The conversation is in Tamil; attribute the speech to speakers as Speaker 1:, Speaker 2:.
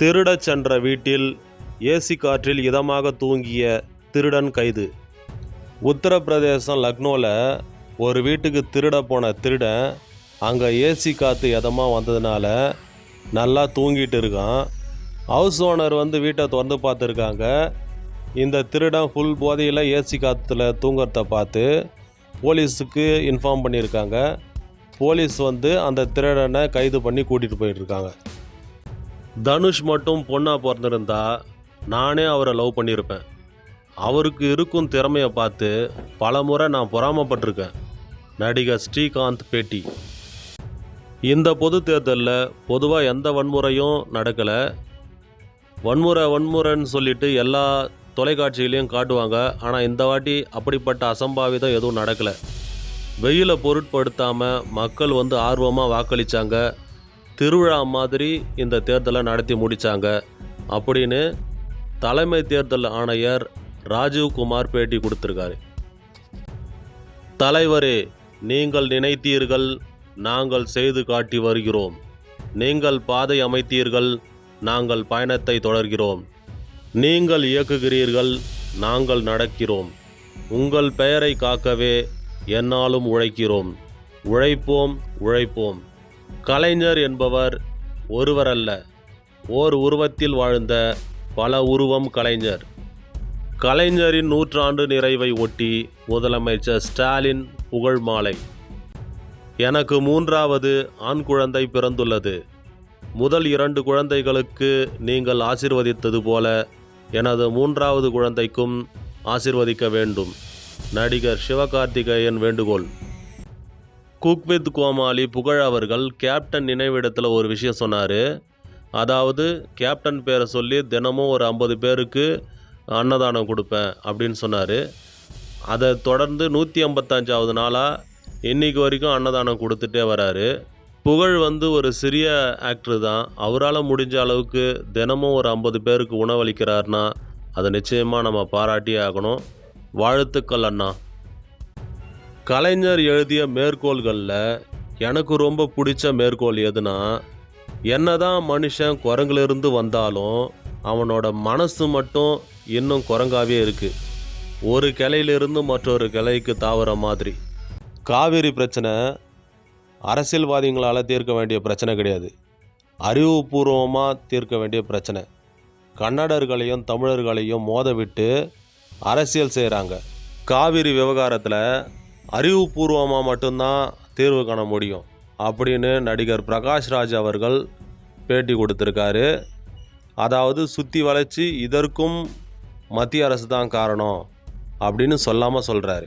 Speaker 1: திருடச் சென்ற வீட்டில் ஏசி காற்றில் இதமாக தூங்கிய திருடன் கைது. உத்தரப்பிரதேசம் லக்னோவில் ஒரு வீட்டுக்கு திருட போன திருடன் அங்கே ஏசி காற்று இதமாக வந்ததுனால நல்லா தூங்கிட்டு இருக்கான். ஹவுஸ் ஓனர் வந்து வீட்டை திறந்து பார்த்துருக்காங்க. இந்த திருடன் ஃபுல் போதையில் ஏசி காற்றுல தூங்குறத பார்த்து போலீஸுக்கு இன்ஃபார்ம் பண்ணியிருக்காங்க. போலீஸ் வந்து அந்த திருடனை கைது பண்ணி கூட்டிகிட்டு போயிட்டுருக்காங்க தனுஷ் மட்டும் பொண்ணாக பிறந்திருந்தா நானே அவரை லவ் பண்ணியிருப்பேன். அவருக்கு இருக்கும் திறமையை பார்த்து பல முறை நான் பொறாமப்பட்டிருக்கேன். நடிகர் ஸ்ரீகாந்த் பேட்டி. இந்த பொது தேர்தலில் பொதுவாக எந்த வன்முறையும் நடக்கலை. வன்முறை வன்முறைன்னு சொல்லிட்டு எல்லா தொலைக்காட்சிகளையும் காட்டுவாங்க. ஆனால் இந்த வாட்டி அப்படிப்பட்ட அசம்பாவிதம் எதுவும் நடக்கலை. வெயிலை பொருட்படுத்தாமல் மக்கள் வந்து ஆர்வமாக வாக்களித்தாங்க திருவிழா மாதிரி இந்த தேர்தலை நடத்தி முடித்தாங்க அப்படின்னு தலைமை தேர்தல் ஆணையர் ராஜீவ்குமார் பேட்டி கொடுத்துருக்காரு. தலைவரே நீங்கள் நினைத்தீர்கள் நாங்கள் செய்து காட்டி வருகிறோம். நீங்கள் பாதை அமைத்தீர்கள் நாங்கள் பயணத்தை தொடர்கிறோம். நீங்கள் இயக்குகிறீர்கள் நாங்கள் நடக்கிறோம். உங்கள் பெயரை காக்கவே என்னாலும் உழைக்கிறோம். உழைப்போம் உழைப்போம். கலைஞர் என்பவர் ஒருவரல்ல ஓர் உருவத்தில் வாழ்ந்த பல உருவம் கலைஞர். கலைஞரின் நூற்றாண்டு நிறைவை ஒட்டி முதலமைச்சர் ஸ்டாலின் புகழ் மாலை. எனக்கு மூன்றாவது ஆண் குழந்தை பிறந்துள்ளது. முதல் இரண்டு குழந்தைகளுக்கு நீங்கள் ஆசிர்வதித்தது போல எனது மூன்றாவது குழந்தைக்கும் ஆசிர்வதிக்க வேண்டும். நடிகர் சிவகார்த்திகேயன் வேண்டுகோள். குக் வித் கோமாளி புகழ் அவர்கள் கேப்டன் நினைவிடத்தில் ஒரு விஷயம் சொன்னார். அதாவது கேப்டன் பேரை சொல்லி தினமும் ஒரு ஐம்பது பேருக்கு அன்னதானம் கொடுப்பேன் அப்படின்னு சொன்னார். அதை தொடர்ந்து நூற்றி ஐம்பத்தஞ்சாவது நாளாக இன்னைக்கு வரைக்கும் அன்னதானம் கொடுத்துட்டே வராரு. புகழ் வந்து ஒரு சிறிய ஆக்டர் தான். அவரால் முடிஞ்ச அளவுக்கு தினமும் ஒரு ஐம்பது பேருக்கு உணவளிக்கிறாருன்னா அதை நிச்சயமாக நம்ம பாராட்டியே ஆகணும். வாழ்த்துக்கள் அண்ணா. கலைஞர் எழுதிய மேற்கோள்களில் எனக்கு ரொம்ப பிடிச்ச மேற்கோள் எதுனா என்னதான் மனுஷன் குரங்கிலிருந்து வந்தாலும் அவனோட மனசு மட்டும் இன்னும் குரங்காவே இருக்குது ஒரு கிளையிலிருந்து மற்றொரு கிளைக்கு தாவர மாதிரி. காவிரி பிரச்சனை அரசியல்வாதிகளால் தீர்க்க வேண்டிய பிரச்சனை கிடையாது. அறிவுபூர்வமாக தீர்க்க வேண்டிய பிரச்சனை. கன்னடர்களையும் தமிழர்களையும் மோத விட்டு அரசியல் செய்கிறாங்க காவிரி விவகாரத்தில் அறிவுபூர்வமாக மட்டும்தான் தீர்வு காண முடியும். அப்படின்னு நடிகர் பிரகாஷ் ராஜ் அவர்கள் பேட்டி கொடுத்துருக்காரு. அதாவது சுற்றி வளைச்சி இதற்கும் மத்திய அரசு தான் காரணம் அப்படின்னு சொல்லாமல் சொல்கிறாரு